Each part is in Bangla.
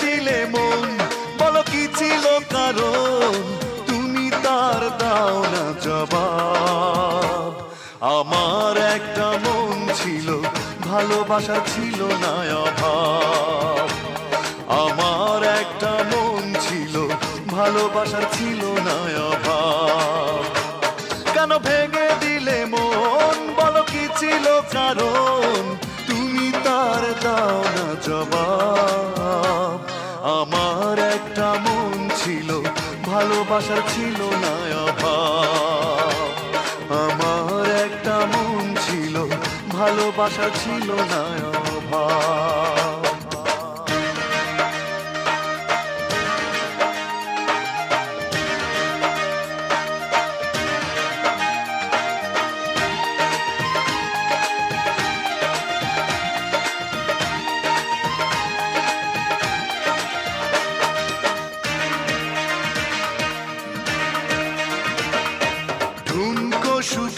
দিলে মন? বলো কি ছিল কারণ? তুমি তার দাও না জবাব। আমার একটা মন ছিল, ভালোবাসা ছিল না অভাব। আমার একটা মন ছিল ভালোবাসার ছিল না অভাব। কেন ভেঙে দিলে মন? বলো কি ছিল কারণ? তার দাও না জবাব। আমার একটা মন ছিল ভালোবাসা ছিল না অভাব। আমার একটা মন ছিল ভালোবাসা ছিল না অভাব।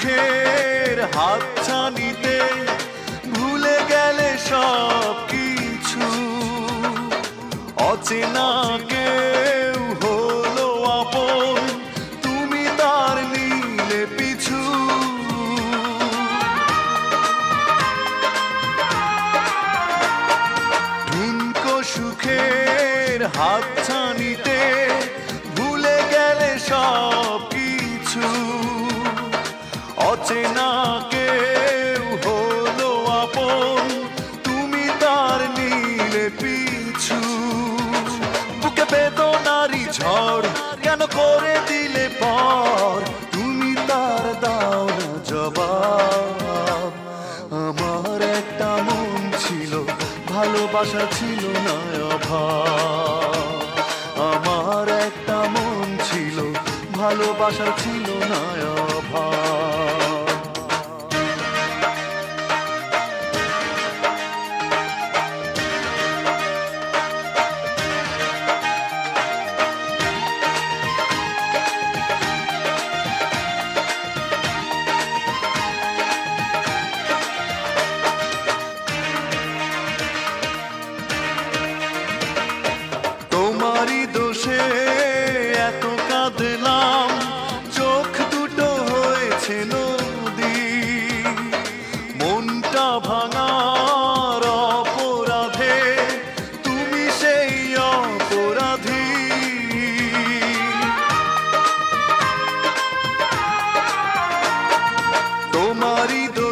সুখের হাত ছানিতে ভুলে গেলে সব কিছু অচেনা কেউ হলো আপন, তুমি তার নীলে পিছু। ঠুনকো সুখের হাত তুমি তার পিছু। বুকে কেন করে দিলে তুমি তার দাও আমার একটা মন ছিল, ভালোবাসা ছিল না অভাব। আমার একটা মন ছিল, ভালোবাসা ছিল না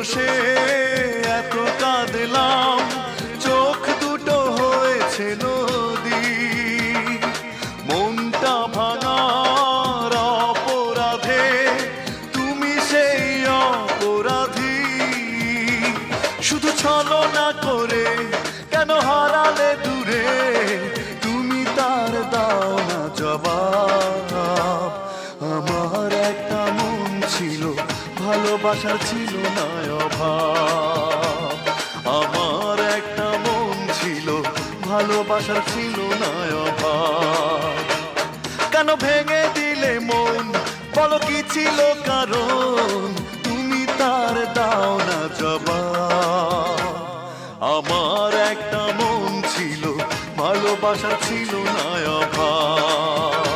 দোষে এত কাঁদলাম। চোখ দুটো হয়েছে নদী। মনটা ভাঙার অপরাধে তুমি সেই অপরাধী। শুধু ছলনা করে কেন হারালে দূরে? তুমি তার দাও না জবাব। আমার একটা মন ছিল, ভালোবাসার ছিল না আমার একটা মন ছিল, ভালোবাসার ছিল না কেন ভেঙে দিলে মন? বলো কি ছিল কারণ? তুমি তার দাও না জবাব। আমার একটা মন ছিল ভালোবাসা ছিল না অভাব।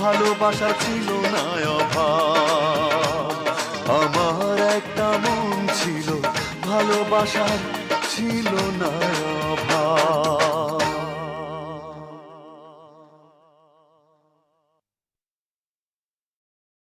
ভালোবাসা ছিল না আমার একটা মন ছিল ভালোবাসা ছিল না